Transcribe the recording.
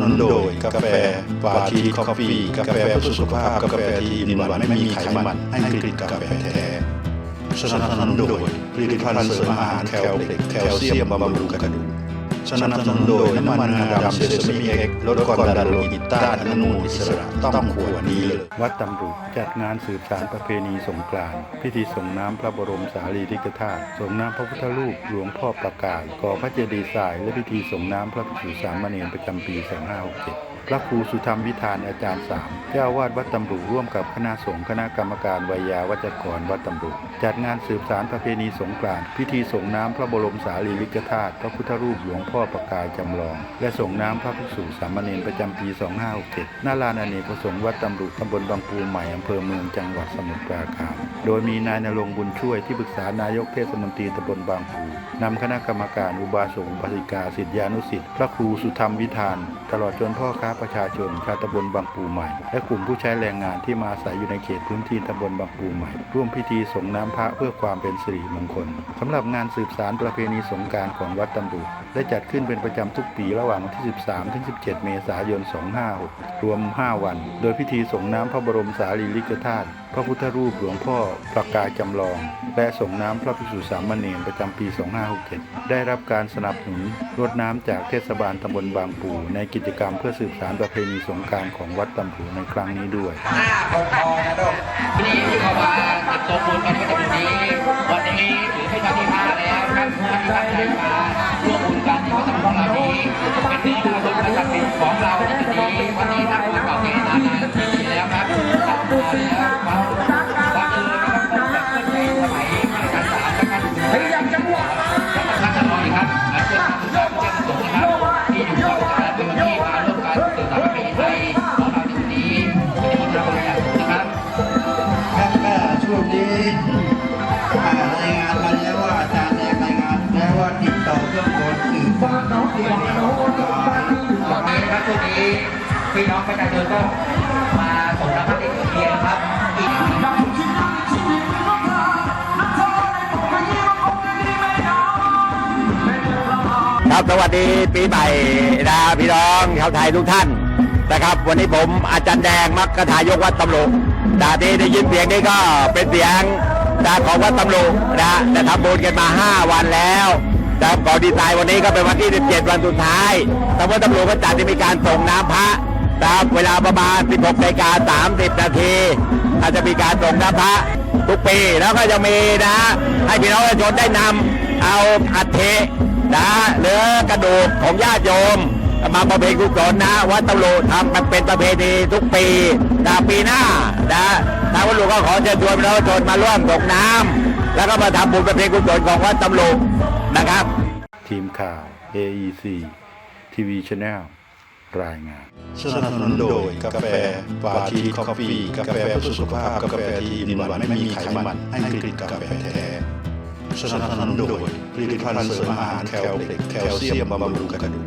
นุนโดยกาแฟปาทีคอฟฟี่กาแฟเพื่อสุขภาพกาแฟที่มีหวานไม่มีไขมันให้กลิ่นกาแฟแท้สนับสนุนโดยผลิตภัณฑ์เสริมอาหารแคลเล็กแคลเซียมบำรุงกระดูก สนับสนุนโดยน้ำมันงาดำเซซามิเอ็กลดความดันโลหิตต้านอนุมูลอิสระต้องขวดนี้เลยวัดตำรุจัดงานสืบสารประเพณีสงกรานต์พิธีส่งน้ำพระบรมสารีริกธาตุส่งน้ำพระพุทธรูปหลวงพ่อประกาศก่อพระเจดีย์ทรายและพิธีส่งน้ำพระภิกษุสามเณรประจำปี 2567พระครูสุธรรมวิธานอาจารย์สามเจ้าวาดวัดตำรุร่วมกับคณะสงฆ์คณะกรรมการวิยาวัจกรวัดตำรุจัดงานสืบสารประเพณีสงกรานต์พิธีส่งน้ำพระบรมสารีริกธาตุพระพุทธรูปหลวงพ่อพ่อประกายจำลอง และส่งน้ำพระภิกษุสามเณรประจำปี 2567หน้าลานอเนกประสงค์วัดตำรุตำบลบางปูใหม่อำเภอเมืองจังหวัดสมุทรปราการ โดยมีนายนรงบุญช่วยที่ปรึกษานายกเทศมนตรีตำบลบางปูนำคณะกรรมการอุบาสกอุบาสิกาศิษยานุศิษย์พระครูสุธรรมวิธาน ตลอดจนพ่อค้าประชาชนชาวตำบลบางปูใหม่ และกลุ่มผู้ใช้แรงงานที่มาอาศัยอยู่ในเขตพื้นที่ตำบลบางปูใหม่ ร่วมพิธีส่งน้ำพระเพื่อความเป็นสิริมงคลสำหรับงานสืบสารประเพณีสงการของวัดตำรุได้จัดขึ้นเป็นประจำทุกปีระหว่างวันที่ 13 ถึง 17 เมษายน 256 รวม 5 วัน โดยพิธีส่งน้ำพระบรมสารีริกธาตุพระพุทธรูปหลวงพ่อประกายจำลอง และส่งน้ำพระภิกษุสามเณรประจำปี 2567 ได้รับการสนับสนุนรดน้ำจากเทศบาลตำบลบางปูในกิจกรรมเพื่อสืบสารประเพณีสงการของวัดตำปูในครั้งนี้ด้วยหน้าคงคอนะลูกทีนี้ที่เขามาเก็บตัวบุญกันในวันนี้ วันนี้ถือเป็นวันที่ห้าแล้วครับผู้ที่ตั้งใจมาร่วมบุญกันในวันของเรานี้เป็นที่บุญประจำปีของเราในวันนี้วันนี้นักบุญเก่าแก่นานๆทีแล้วครับทำมาแล้วครับบังเอิญนะครับผมแบบเพื่อนในสมัยราชการสามนะครับพยายามจังหวะแล้วก็ท่านจะรออีกครับและเพื่อนผู้ชมเจ้าสงนะครับที่อยู่กับการเป็นารน้องเรียนน้องตอนนี้นะครับช่วงนี้พี่น้องประชาชนก็มาส่งน้ำพระเด็กเรียนครับอีกครับสวัสดีปีใหม่นะพี่น้องชาวไทยทุกท่านนะครับ วันนี้ผมอาจารย์แดงมักกะทายกวัดตำลุดาที่ได้ยินเสียงนี้ก็เป็นเสียงดาของวัดตำลุนะจะทำบุญกันมา 5 วันแล้ว แต่ก่อนดีไซน์วันนี้ก็เป็นวันที่ 17 วันสุดท้ายตำบลตำลุก็จัดจะมีการส่งน้ำพระนะครับเวลาประมาณ 16นาฬิกา30 นาทีอาจจะมีการส่งน้ำพระทุกปีแล้วก็จะมีนะให้พี่น้องประชาชนได้นำเอาอัฐินะเนื้อกระดูกของญาติโยมมาประเพณีกุศลนะวัดตำลุทำมันเป็นประเพณีทุกปีนะปีหน้านะ ทางวัดหลวงก็ขอเชิญชวนประชาชนมาร่วมส่งน้ำแล้วก็มาทำบุญประเพณีกุศลของวัดตำลุนะครับ ทีมข่าว AEC TV Channel รายงาน สนับสนุนโดยกาแฟปาทีคอฟฟี่กาแฟเพื่อสุขภาพ กาแฟที่มีหวานไม่มีไขมันให้กลิ่นกาแฟแท้สนับสนุนโดยผลิตภัณฑ์เสริมอาหารแคลเล็กแคลเซียมบำรุงกระดูก